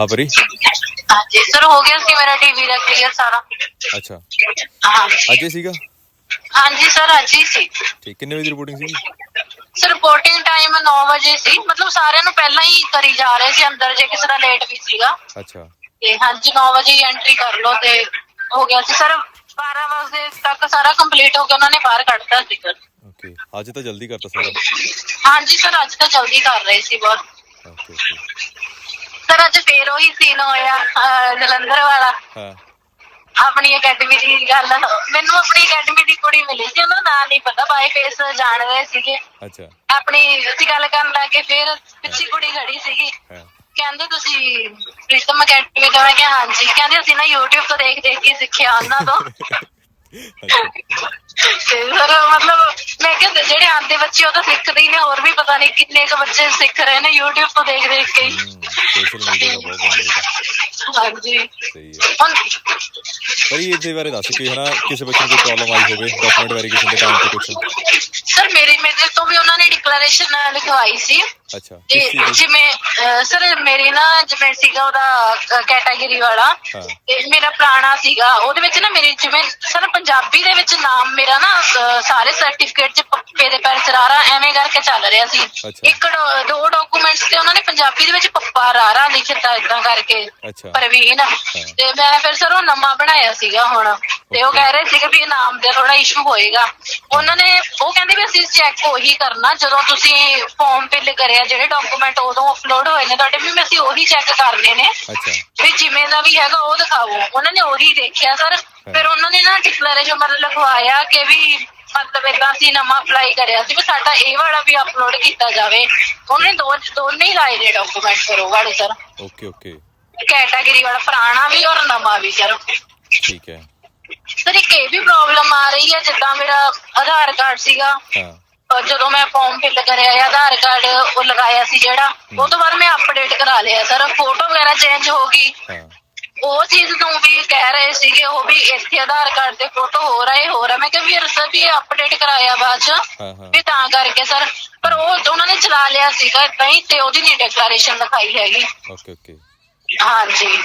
ਹਾਂ ਪਰੀ। ਹਾਂਜੀ ਸਰ ਹੋ ਗਿਆ ਸੀ ਮੇਰਾ ਟੀਵੀ ਦਾ ਕਲੀਅਰ ਸਾਰਾ। ਅੱਛਾ। ਹਾਂ ਅੱਜ ਹੀ ਸੀਗਾ? ਹਾਂਜੀ ਸਰ ਅੱਜ ਹੀ ਸੀ। ਠੀਕ ਕਿੰਨੇ ਵਜੇ ਦੀ ਰਿਪੋਰਟਿੰਗ ਸੀਗੀ? ਸਰ ਰਿਪੋਰਟਿੰਗ ਟਾਈਮ 9 ਵਜੇ ਸੀ। ਮਤਲਬ ਸਾਰਿਆਂ ਨੂੰ ਪਹਿਲਾਂ ਹੀ ਕਰੀ ਜਾ ਰਹੇ ਸੀ ਅੰਦਰ ਜੇ ਕਿਸੇ ਦਾ ਲੇਟ ਵੀ ਸੀਗਾ। ਅੱਛਾ। ਤੇ ਹਾਂਜੀ 9 ਵਜੇ ਐਂਟਰੀ ਕਰ ਲਓ ਤੇ ਹੋ ਗਿਆ ਸੀ। ਸਰ 12 ਵਜੇ ਤੱਕ ਸਾਰਾ ਕੰਪਲੀਟ ਹੋ ਗਿਆ ਉਹਨਾਂ ਨੇ ਬਾਹਰ ਕੱਢਤਾ ਸੀ ਸਰ। ਓਕੇ ਅੱਜ ਤਾਂ ਜਲਦੀ ਕਰਤਾ ਸਾਰਾ। ਹਾਂਜੀ ਸਰ ਅੱਜ ਤਾਂ ਜਲਦੀ ਕਰ ਰਹੇ ਸੀ ਬਹੁਤ। Okay okay. ਸਰ ਅੱਜ ਫੇਰ ਉਹੀ ਸੀਨ ਹੋਇਆ ਅਹ, ਜਲੰਧਰ ਵਾਲਾ। ਹਾਂ। ਆਪਣੀ ਅਕੈਡਮੀ ਦੀ ਗੱਲ ਮੈਨੂੰ ਆਪਣੀ ਅਕੈਡਮੀ ਦੀ ਕੁੜੀ ਮਿਲੀ ਸੀ ਉਹਦਾ ਨਾਂ ਨਹੀਂ ਪਤਾ ਬਾਈ ਫੇਸ ਜਾਣ ਰਹੇ ਸੀਗੇ। ਅੱਛਾ। ਆਪਣੀ ਅਸੀਂ ਗੱਲ ਕਰਨ ਲੱਗੇ ਫਿਰ ਪਿੱਛੇ ਕੁੜੀ ਖੜੀ ਸੀਗੀ। ਹਾਂ। ਕਹਿੰਦੇ ਤੁਸੀਂ ਪ੍ਰੀਤਮ ਅਕੈਡਮੀ ਤੋਂ? ਮੈਂ ਕਿਹਾ ਹਾਂਜੀ। ਕਹਿੰਦੇ ਅਸੀਂ ਨਾ YouTube ਤੋਂ ਦੇਖ ਦੇਖ ਕੇ ਸਿੱਖਿਆ ਉਹਨਾਂ ਤੋਂ। ਅੱਛਾ ਤੇ ਸਰ ਮਤਲਬ ਮੈਂ ਕਿਹਾ ਜਿਹੜੇ ਆਂਦੇ ਬੱਚੇ ਉਹ ਤਾਂ ਸਿੱਖਦੇ ਹੀ ਨੇ ਹੋਰ ਵੀ ਪਤਾ ਨਹੀਂ ਕਿੰਨੇ ਕੁ ਬੱਚੇ ਸਿੱਖ ਰਹੇ ਨੇ YouTube ਤੋਂ ਦੇਖ ਦੇਖ ਕੇ। ਹੀ। ਸੋਸ਼ਲ ਮੀਡੀਆ ਦਾ ਬਹੁਤ ਹਾਂਜੀ। ਸਹੀ ਹੈ। ਪਰੀ ਇਹਦੇ ਬਾਰੇ ਦੱਸ ਕਿ ਹਨਾ ਕਿਸੇ ਬੱਚੇ ਨੂੰ ਕੋਈ ਪ੍ਰੋਬਲਮ ਆਈ ਹੋਵੇ ਡਾਕੂਮੈਂਟ ਵੈਰੀਫਿਕੇਸ਼ਨ ਦੇ ਟਾਈਮ ਤੇ ਕੁਝ ਸਰ ਮੇਰੀ ਡਿਕਲੇਰੇਸ਼ਨ ਲਿਖਵਾਈ ਸੀ। ਅੱਛਾ ਤੇ ਕਿਸ ਚੀਜ਼ ਦੀ? ਜਿਵੇਂ ਸਰ ਮੇਰੀ ਨਾ ਜਿਵੇਂ ਸੀਗਾ ਉਹਦਾ ਕੈਟਾਗਰੀ ਵਾਲਾ ਹਾਂ। ਤੇ ਮੇਰਾ ਪੁਰਾਣਾ ਸੀਗਾ ਉਹਦੇ ਵਿੱਚ ਨਾ ਮੇਰੀ ਜਿਵੇਂ ਸਰ ਪੰਜਾਬੀ ਦੇ ਵਿੱਚ ਨਾਮ ਮੇਰਾ ਨਾ ਅਹ, ਸਾਰੇ ਸਰਟੀਫਿਕੇਟ 'ਚ ਪੱਪੇ ਦੇ ਪੈਰ ਸਰਾਰਾ ਐਵੇਂ ਕਰਕੇ ਚੱਲ ਰਿਹਾ ਸੀ। ਅੱਛਾ। ਇੱਕ ਡੋ- ਦੋ ਡਾਕੂਮੈਂਟਸ ਤੇ ਉਹਨਾਂ ਨੇ ਪੰਜਾਬੀ ਦੇ ਵਿੱਚ ਪੱਪਾ ਰਾਰਾ ਲਿਖਿਆ ਇਦਾਂ ਕਰਕੇ ਅੱਛਾ। ਪ੍ਰਵੀਨ। ਤੇ ਮੈਂ ਫਿਰ ਸਰ ਉਹ ਨਵਾਂ ਬਣਾਇਆ ਸੀਗਾ ਹੁਣ। ਤੇ ਉਹ ਕਹਿ ਰਹੇ ਸੀਗੇ ਵੀ ਇਹ ਨਾਮ ਦੇ ਥੋੜਾ ਇਸ਼ੂ ਹੋਏਗਾ। ਉਹਨਾਂ ਨੇ ਉਹ ਕਹਿੰਦੇ ਵੀ ਅਸੀਂ ਚੈੱਕ ਉਹੀ ਕਰਨਾ ਜਦੋਂ ਤੁਸੀਂ ਫਾਰਮ ਫਿਲ ਕਰਿਆ ਜਿਹੜੇ ਡਾਕੂਮੈਂਟ ਉਦੋਂ ਅਪਲੋਡ ਹੋਏ ਨੇ ਤੁਹਾਡੇ ਵੀ ਅਸੀਂ ਉਹੀ ਚੈੱਕ ਕਰਨੇ ਨੇ। ਅੱਛਾ। ਵੀ ਜਿਵੇਂ ਦਾ ਵੀ ਹੈਗਾ ਉਹ ਦਿਖਾਓ। ਉਹਨਾਂ ਨੇ ਉਹੀ ਦੇਖਿਆ ਸਰ। ਫਿਰ ਉਹਨਾਂ ਨੇ ਨਾ ਡਿਕਲੇਰੇਸ਼ਨ ਮਤਲਬ ਲਿਖਵਾਇਆ ਕਿ ਵੀ ਮਤਲਬ ਏਦਾਂ ਅਸੀਂ ਨਵਾਂ ਅਪਲਾਈ ਕਰਿਆ ਸੀ ਵੀ ਸਾਡਾ ਇਹ ਵਾਲਾ ਵੀ ਅਪਲੋਡ ਕੀਤਾ ਜਾਵੇ। ਉਹਨੇ ਦੋ ਦੋਨੇ ਹੀ ਲਾਏ ਨੇ ਡਾਕੂਮੈਂਟ ਫਿਰ ਉਹ ਵਾਲੇ ਸਰ। Okay okay. ਕੈਟਾਗਰੀ ਵਾਲਾ ਪੁਰਾਣਾ ਵੀ ਔਰ ਨਵਾਂ ਵੀ ਸਰ। ਠੀਕ ਹੈ। ਸਰ ਇੱਕ ਇਹ ਵੀ ਪ੍ਰੋਬਲਮ ਆ ਰਹੀ ਹੈ ਜਿੱਦਾਂ ਮੇਰਾ ਆਧਾਰ ਕਾਰਡ ਸੀਗਾ। ਹਾਂ। ਅਹ ਜਦੋਂ ਮੈਂ ਫਾਰਮ ਫਿਲ ਕਰਿਆ ਹੈ ਆਧਾਰ ਕਾਰਡ ਉਹ ਲਗਾਇਆ ਸੀ ਜਿਹੜਾ ਉਹ ਤੋਂ ਬਾਅਦ ਮੈਂ ਅਪਡੇਟ ਕਰਾ ਲਿਆ ਸਰ ਫੋਟੋ ਵਗੈਰਾ ਚੇਂਜ ਹੋ ਗਈ। ਹਾਂ। ਉਹ ਚੀਜ਼ ਨੂੰ ਵੀ ਕਹਿ ਰਹੇ ਸੀਗੇ ਉਹ ਵੀ ਇੱਥੇ ਆਧਾਰ ਕਾਰਡ ਤੇ ਫੋਟੋ ਹੋ ਰਹੇ ਹੋ ਰਿਹਾ। ਮੈਂ ਕਿਹਾ ਵੀ ਸਰ ਵੀ ਅਪਡੇਟ ਕਰਾਇਆ ਬਾਅਦ ਚ ਹਾਂ ਹਾਂ। ਵੀ ਤਾਂ ਕਰਕੇ ਸਰ ਪਰ ਉਹ ਉਹਨਾਂ ਨੇ ਚਲਾ ਲਿਆ ਸੀਗਾ ਏਦਾਂ ਹੀ ਤੇ ਉਹਦੀ ਨਹੀਂ ਡਿਕਲੇਰੇਸ਼ਨ ਲਿਖਾਈ ਹੈਗੀ। ਓਕੇ ਓਕੇ ਹਾਂਜੀ।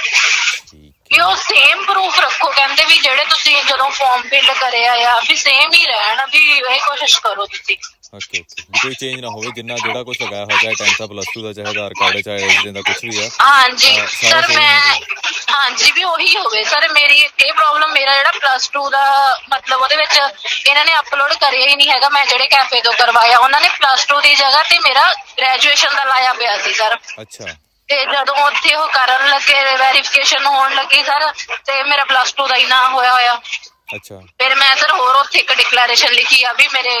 ਠੀਕ। ਵੀ ਉਹ ਸੇਮ ਪ੍ਰੂਫ ਰੱਖੋ। ਕਹਿੰਦੇ ਵੀ ਜਿਹੜੇ ਤੁਸੀਂ ਜਦੋਂ ਫਾਰਮ ਫਿਲ ਕਰਿਆ ਆ ਵੀ ਸੇਮ ਹੀ ਰਹਿਣ ਵੀ ਇਹ ਕੋਸ਼ਿਸ਼ ਕਰੋ ਤੁਸੀਂ। ਓਕੇ ਓਕੇ ਕੋਈ ਚੇਂਜ ਨਾ ਹੋਵੇ ਜਿੰਨਾ ਜਿਹੜਾ ਕੁਝ ਲਗਾਇਆ ਹੋਇਆ ਚਾਹੇ 10th ਦਾ ਪਲੱਸ 2 ਦਾ ਚਾਹੇ ਆਧਾਰ ਕਾਰਡ ਚਾਹੇ ਰੈਜ਼ੀਡੈਂਟ ਦਾ ਕੁਝ ਵੀ ਆ ਹਾਂਜੀ। ਸਾਰਾ ਮੈਂ। ਹਾਂਜੀ ਵੀ ਉਹੀ ਹੋਵੇ। ਸਰ ਮੇਰੀ ਇੱਕ ਇਹ ਪ੍ਰੋਬਲਮ ਮੇਰਾ ਜਿਹੜਾ ਪਲੱਸ 2 ਦਾ ਮਤਲਬ ਉਹਦੇ ਵਿੱਚ ਇਹਨਾਂ ਨੇ ਅਪਲੋਡ ਕਰਿਆ ਹੀ ਨਹੀਂ ਹੈਗਾ। ਮੈਂ ਜਿਹੜੇ ਕੈਫੇ ਤੋਂ ਕਰਵਾਇਆ ਉਹਨਾਂ ਨੇ ਪਲੱਸ 2 ਦੀ ਜਗ੍ਹਾ ਤੇ ਮੇਰਾ ਗ੍ਰੈਜੂਏਸ਼ਨ ਦਾ ਲਾਇਆ ਪਿਆ ਸੀ ਸਰ। ਅੱਛਾ। ਤੇ ਜਦੋਂ ਉੱਥੇ ਉਹ ਕਰਨ ਲੱਗੇ ਵੈਰੀਫਿਕੇਸ਼ਨ ਹੋਣ ਲੱਗੀ ਸਰ ਤੇ ਮੇਰਾ ਪਲੱਸ 2 ਦਾ ਹੀ ਨਾ ਹੋਇਆ ਹੋਇਆ। ਅੱਛਾ। ਫਿਰ ਮੈਂ ਸਰ ਹੋਰ ਉੱਥੇ ਇੱਕ ਡਿਕਲੇਰੇਸ਼ਨ ਲਿਖੀ ਆ ਵੀ ਮੇਰੇ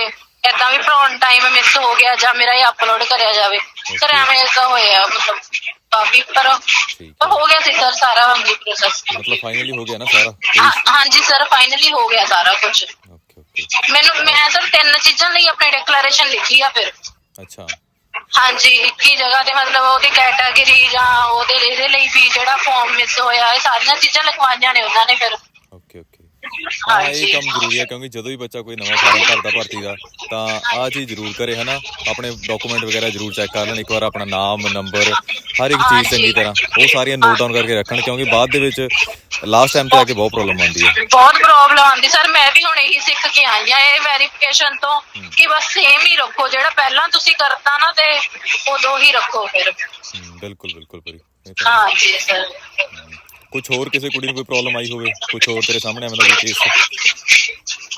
ਏਦਾਂ ਵੀ ਭਰਾਉਣ ਟਾਈਮ ਮਿਸ ਹੋ ਗਿਆ ਜਾਂ ਮੇਰਾ ਇਹ ਅਪਲੋਡ ਕਰਿਆ ਜਾਵੇ। ਸਰ. ਐਵੇਂ ਤਾਂ ਹੋਇਆ ਮਤਲਬ ਕਾਫੀ ਪਰ ਪਰ ਹੈ। ਗਿਆ ਸੀ ਸਰ ਸਾਰਾ ਹਾਂਜੀ ਪ੍ਰੋਸੈਸ ਮਤਲਬ ਫਾਈਨਲੀ ਹੋ ਗਿਆ ਨਾ ਸਾਰਾ? ਹਾਂਜੀ ਸਰ ਫਾਈਨਲੀ ਹੋ ਗਿਆ ਸਾਰਾ ਕੁਝ ਓਕੇ ਓਕੇ ਮੈਨੂੰ ਮੈਂ ਸਰ ਤਿੰਨ ਚੀਜ਼ਾਂ ਲਈ ਆਪਣੀ ਡਿਕਲੇਰੇਸ਼ਨ ਲਿਖੀ ਆ ਫਿਰ। ਅੱਛਾ। ਹਾਂਜੀ, ਇੱਕ ਹੀ ਜਗ੍ਹਾ ਤੇ ਮਤਲਬ ਉਹਦੀ ਕੈਟਾਗਰੀ ਜਾਂ ਉਹਦੇ ਇਹਦੇ ਲਈ ਵੀ ਜਿਹੜਾ ਫਾਰਮ ਮਿਸ ਹੋਇਆ, ਇਹ ਸਾਰੀਆਂ ਚੀਜ਼ਾਂ ਲਿਖਵਾਈਆਂ ਨੇ ਉਹਨਾਂ ਨੇ ਫਿਰ। ਹਾਂ ਇਹ ਕੰਮ ਜ਼ਰੂਰੀ ਹੈ ਕਿਉਂਕਿ ਜਦੋਂ ਵੀ ਬੱਚਾ ਕੋਈ ਨਵਾਂ ਫਾਰਮ ਭਰਦਾ ਭਰਤੀ ਦਾ ਤਾਂ ਆਹ ਚੀਜ਼ ਜ਼ਰੂਰ ਕਰੇ ਹਨਾ? ਆਪਣੇ ਡਾਕੂਮੈਂਟ ਵਗੈਰਾ ਜ਼ਰੂਰ ਚੈੱਕ ਕਰ ਲੈਣ ਇੱਕ ਵਾਰ ਆਪਣਾ ਨਾਮ ਨੰਬਰ ਹਰ ਇੱਕ ਚੀਜ਼ ਚੰਗੀ ਤਰ੍ਹਾਂ ਉਹ ਸਾਰੀਆਂ ਨੋਟ ਡਾਊਨ ਕਰਕੇ ਰੱਖਣ ਕਿਉਂਕਿ ਬਾਅਦ ਦੇ ਵਿੱਚ ਲਾਸਟ ਟਾਈਮ ਤੇ ਆ ਕੇ ਬਹੁਤ ਪ੍ਰੋਬਲਮ ਆਉਂਦੀ ਹੈ। ਬਹੁਤ ਪ੍ਰੋਬਲਮ ਆਉਂਦੀ ਸਰ ਮੈਂ ਵੀ ਹੁਣ ਇਹੀ ਸਿੱਖ ਕੇ ਆਈ ਆ ਇਹ ਵੈਰੀਫਿਕੇਸ਼ਨ ਤੋਂ ਕਿ ਬਸ ਸੇਮ ਹੀ ਰੱਖੋ ਜਿਹੜਾ ਪਹਿਲਾਂ ਤੁਸੀਂ ਕਰਤਾ ਨਾ ਤੇ ਉਦੋਂ ਹੀ ਰੱਖੋ ਫਿਰ। ਬਿਲਕੁਲ ਬਿਲਕੁਲ ਪਰੀ ਹੈ। ਹਾਂਜੀ ਸਰ ਕੁਝ ਹੋਰ ਕਿਸੇ ਕੁੜੀ ਨੂੰ ਕੋਈ ਪ੍ਰੋਬਲਮ ਆਈ ਹੋਵੇ ਕੁਝ ਹੋਰ ਤੇਰੇ ਸਾਹਮਣੇ ਐਵੇਂ ਦਾ ਕੋਈ ਕੇਸ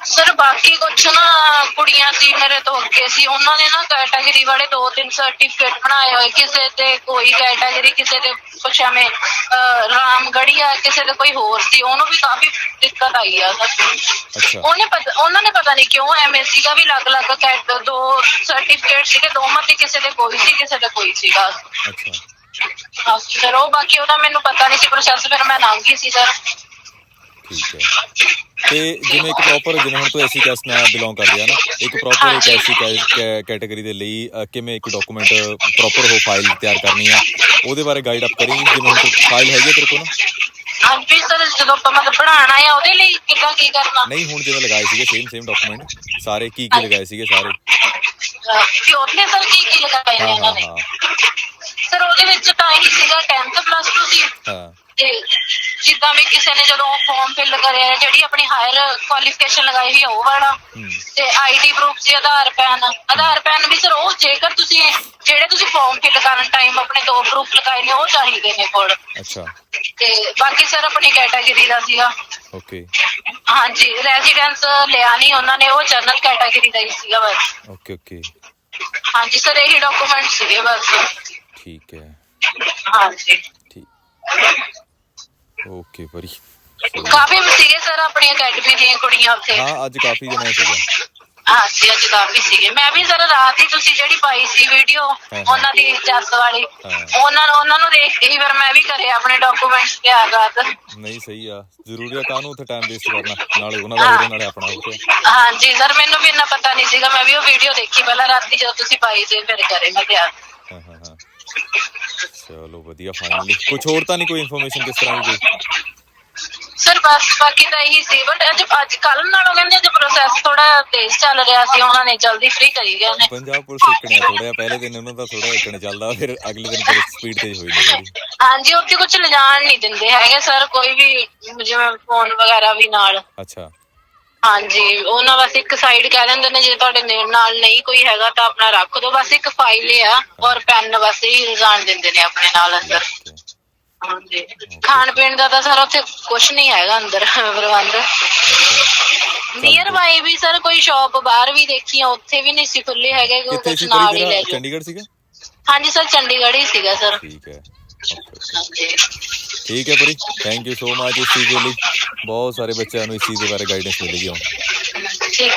ਸਰ ਬਾਕੀ ਕੁਛ ਨਾ ਕੁੜੀਆਂ ਸੀ ਮੇਰੇ ਤੋਂ ਅੱਗੇ ਸੀ ਉਹਨਾਂ ਨੇ ਨਾ ਕੈਟਾਗਰੀ ਵਾਲੇ ਦੋ ਤਿੰਨ ਸਰਟੀਫਿਕੇਟ ਬਣਾਏ ਹੋਏ ਕਿਸੇ ਤੇ ਕੋਈ ਕੈਟਾਗਰੀ ਕਿਸੇ ਤੇ ਕੁਛ ਐਵੇਂ ਅਹ, ਰਾਮਗੜੀਆ ਕਿਸੇ ਤੇ ਕੋਈ ਹੋਰ ਸੀ ਉਹਨੂੰ ਵੀ ਕਾਫੀ ਦਿੱਕਤ ਆਈ ਆ ਸਰ ਅੱਛਾ ਉਹਨੇ ਪਤਾ ਉਹਨਾਂ ਨੇ ਪਤਾ ਨਹੀਂ ਕਿਉਂ ਐਮਐਸਸੀ ਦਾ ਵੀ ਅਲੱਗ-ਅਲੱਗ ਕੈਟ ਦੋ ਸਰਟੀਫਿਕੇਟ ਸੀਗੇ ਦੋਵਾਂ ਤੇ ਕਿਸੇ ਦੇ ਕੋਈ ਸੀ ਕਿਸੇ ਦੇ ਕੋਈ ਸੀਗਾ ਅੱਛਾ ਹਾਂ ਸਰ ਉਹ ਬਾਕੀ ਉਹਦਾ ਮੈਨੂੰ ਪਤਾ ਨਹੀਂ ਸੀ ਪ੍ਰੋਸੈਸ ਫਿਰ ਮੈਂ ਲੰਘ ਗਈ ਸੀ ਸਰ। ਠੀਕ ਹੈ। ਤੇ ਜਿਵੇਂ ਇੱਕ ਪ੍ਰੋਪਰ ਜਿਵੇਂ ਹੁਣ ਤੂੰ ਐਸੀ ਕਾਸਟ ਨਾਲ ਬਿਲੋਂਗ ਕਰਦੀ ਆ ਨਾ ਇੱਕ ਪ੍ਰੋਪਰ ਇੱਕ ਐਸੀ ਕੈਟਾਗਰੀ ਦੇ ਲਈ ਅ, ਕਿਵੇਂ ਇੱਕ ਡਾਕੂਮੈਂਟ ਪ੍ਰੋਪਰ ਹੋ ਫਾਈਲ ਤਿਆਰ ਕਰਨੀ ਆ ਉਹਦੇ ਬਾਰੇ ਗਾਈਡ ਅਪ ਕਰੇਂਗੀ ਜਿਵੇਂ ਹੁਣ ਫਾਈਲ ਹੈਗੀ ਆ ਤੇਰੇ ਕੋਲ ਨਾ? ਹਾਂਜੀ ਸਰ ਜਦੋਂ ਆਪਾਂ ਮਤਲਬ ਬਣਾਉਣਾ ਆ ਉਹਦੇ ਲਈ ਕਿੱਦਾਂ ਕੀ ਕਰਨਾ? ਨਹੀਂ ਹੁਣ ਜਿਵੇਂ ਲਗਾਏ ਸੀਗੇ ਸੇਮ ਸੇਮ ਡਾਕੂਮੈਂਟ ਸਾਰੇ ਕੀ ਕੀ ਲਗਾਏ ਸੀਗੇ ਸਾਰੇ? ਅਹ, ਤੇ ਉਹਦੇ ਸਰ ਕੀ ਕੀ ਲਗਾਏ ਨੇ ਹਾਂ ਉਹਨਾਂ ਹਾਂ ਨੇ? ਹਾਂ। ਸਰ ਉਹਦੇ ਵਿੱਚ ਤਾਂ ਇਹੀ ਸੀਗਾ 10th ਪਲੱਸ 2 ਸੀ। ਹਾਂ। ਤੇ ਜਿੱਦਾਂ ਵੀ ਕਿਸੇ ਨੇ ਜਦੋਂ ਫਾਰਮ ਫਿਲ ਕਰਿਆ ਜਿਹੜੀ ਆਪਣੀ ਹਾਇਰ ਕੁਆਲੀਫਿਕੇਸ਼ਨ ਲਗਾਈ ਹੋਈ ਆ ਉਹ ਵਾਲਾ। ਹੂੰ। ਤੇ ਆਈਡੀ ਪ੍ਰੂਫ ਸੀ ਆਧਾਰ ਪੈਨ। ਆਧਾਰ ਪੈਨ ਵੀ ਸਰ ਉਹ ਜੇਕਰ ਤੁਸੀਂ ਜਿਹੜੇ ਤੁਸੀਂ ਫਾਰਮ ਫਿਲ ਕਰਨ ਟਾਈਮ ਆਪਣੇ ਦੋ ਪ੍ਰੂਫ ਲਗਾਏ ਨੇ ਉਹ ਚਾਹੀਦੇ ਨੇ ਕੋਲ। ਅੱਛਾ। ਤੇ ਬਾਕੀ ਸਰ ਆਪਣੀ ਕੈਟਾਗਰੀ ਦਾ ਸੀਗਾ। ਓਕੇ। ਹਾਂਜੀ ਰੈਜ਼ੀਡੈਂਸ ਲਿਆ ਨਹੀਂ ਉਹਨਾਂ ਨੇ ਉਹ ਜਨਰਲ ਕੈਟਾਗਰੀ ਦਾ ਹੀ ਸੀਗਾ ਬਸ। Okay okay. ਹਾਂਜੀ ਸਰ ਇਹੀ ਡਾਕੂਮੈਂਟ ਸੀਗੇ ਬਸ। ਠੀਕ ਹੈ। ਹਾਂਜੀ। ਠੀਕ। ਓਕੇ ਪਰੀ ਕਾਫੀ ਸੀਗੇ ਸਰ ਆਪਣੀ ਅਕੈਡਮੀ ਦੀਆਂ ਕੁੜੀਆਂ ਉੱਥੇ? ਹਾਂ ਅੱਜ ਕਾਫੀ ਜਣੇ ਸੀਗਾ। ਹਾਂਜੀ ਅੱਜ ਕਾਫੀ ਸੀਗੇ। ਮੈਂ ਵੀ ਸਰ ਰਾਤ ਹੀ ਤੁਸੀਂ ਜਿਹੜੀ ਪਾਈ ਸੀ ਵੀਡੀਓ। ਉਹਨਾਂ ਦੀ ਜੱਸ ਵਾਲੀ। ਉਹਨਾਂ ਉਹਨਾਂ ਨੂੰ ਦੇਖ ਕੇ ਹੀ ਫਿਰ ਮੈਂ ਵੀ ਕਰੇ ਆਪਣੇ ਡਾਕੂਮੈਂਟਸ ਤਿਆਰ ਰਾਤ ਨਹੀਂ ਸਹੀ ਆ। ਜ਼ਰੂਰੀ ਆ ਕਾਹਨੂੰ ਉੱਥੇ ਟਾਈਮ ਵੇਸਟ ਕਰਨਾ? ਨਾਲੇ ਉਹਨਾਂ ਦਾ ਹੋਰੇ ਨਾਲੇ ਆਪਣਾ ਉੱਥੇ। ਹਾਂਜੀ ਸਰ ਮੈਨੂੰ ਵੀ ਇੰਨਾ ਪਤਾ ਨਹੀਂ ਸੀਗਾ। ਮੈਂ ਵੀ ਉਹ ਵੀਡੀਓ ਦੇਖੀ ਪਹਿਲਾਂ ਰਾਤੀ ਜਦੋਂ ਤੁਸੀਂ ਪਾਈ ਸੀ ਫਿਰ ਕਰੇ ਮੈਂ ਤਿਆਰ। ਹਾਂ ਹਾਂ ਹਾਂ ਚਲੋ ਵਧੀਆ ਫਾਈਨਲੀ ਕੁਝ ਹੋਰ ਤਾਂ ਨਹੀਂ ਕੋਈ ਇਨਫੋਰਮੇਸ਼ਨ ਕਿਸ ਤਰ੍ਹਾਂ ਦੀ ਕੋਈ? ਸਰ ਬਸ ਬਾਕੀ ਤਾਂ ਇਹੀ ਸੀ। ਬਟ ਅੱਜ ਅੱਜ ਕੱਲ ਨਾਲੋਂ ਕਹਿੰਦੇ ਅੱਜ ਪ੍ਰੋਸੈਸ ਥੋੜਾ ਤੇਜ਼ ਚੱਲ ਰਿਹਾ ਸੀ। ਉਹਨਾਂ ਨੇ ਜਲਦੀ ਫ੍ਰੀ ਕਰੀ ਗਏ ਨੇ। ਪੰਜਾਬ ਪੁਲਿਸ ਇੱਕਣੇ ਥੋੜਾ ਪਹਿਲੇ ਦਿਨ ਉਹਨਾਂ ਦਾ ਥੋੜਾ ਇੱਕਣੇ ਚੱਲਦਾ ਫਿਰ ਅਗਲੇ ਦਿਨ ਫਿਰ ਸਪੀਡ ਤੇਜ਼ ਹੋਈ ਥੋੜੀ ਹਾਂਜੀ ਉੱਥੇ ਕੁਝ ਲਿਜਾਣ ਨਹੀਂ ਦਿੰਦੇ ਹੈਗੇ ਸਰ ਕੋਈ ਵੀ ਜਿਵੇਂ ਫੋਨ ਵਗੈਰਾ ਵੀ ਨਾਲ। ਅੱਛਾ। ਹਾਂਜੀ ਉਹਨਾਂ ਬਸ ਇੱਕ ਸਾਈਡ ਕਹਿ ਦਿੰਦੇ ਨੇ ਜੇ ਤੁਹਾਡੇ ਨੇ- ਨਾਲ ਨਹੀਂ ਕੋਈ ਹੈਗਾ ਤਾਂ ਆਪਣਾ ਰੱਖ ਦਿਓ। ਬਸ ਇੱਕ ਫਾਈਲ ਆ ਔਰ ਪੈਨ ਬਸ ਹੀ ਲਿਜਾਣ ਦਿੰਦੇ ਨੇ ਆਪਣੇ ਨਾਲ ਅੰਦਰ। ਹਾਂਜੀ। ਖਾਣ ਪੀਣ ਦਾ ਤਾਂ ਸਰ ਉੱਥੇ ਕੁਝ ਨਹੀਂ ਹੈਗਾ ਅੰਦਰ ਪ੍ਰਬੰਧ। ਨੀਅਰ ਬਾਈ ਵੀ ਸਰ ਕੋਈ ਸ਼ਾਪ ਬਾਹਰ ਵੀ ਦੇਖੀ ਆ ਉੱਥੇ ਵੀ ਨਹੀਂ ਸੀ ਖੁੱਲੇ ਹੈਗੇ ਕਿ ਕਿੱਥੇ ਕੁਝ ਸੀ ਨਾਲ ਪਰੀ ਹੀ ਲੈ ਤੇਰਾ ਜਾਓ। ਚੰਡੀਗੜ੍ਹ ਸੀਗਾ? ਹਾਂਜੀ ਸਰ ਚੰਡੀਗੜ੍ਹ ਹੀ ਸੀਗਾ ਸਰ। ਠੀਕ ਹੈ। ਓਕੇ ਓਕੇ ਹਾਂਜੀ। ਠੀਕ ਹੈ ਪਰੀ। ਥੈਂਕ ਯੂ ਸੋ ਮਚ ਇਸ ਚੀਜ਼ ਦੇ ਲਈ। ਬਹੁਤ ਸਾਰੇ ਬੱਚਿਆਂ ਨੂੰ ਇਸ ਚੀਜ਼ ਦੇ ਬਾਰੇ ਗਾਈਡੈਂਸ ਮਿਲੇਗੀ ਹੁਣ। ਠੀਕ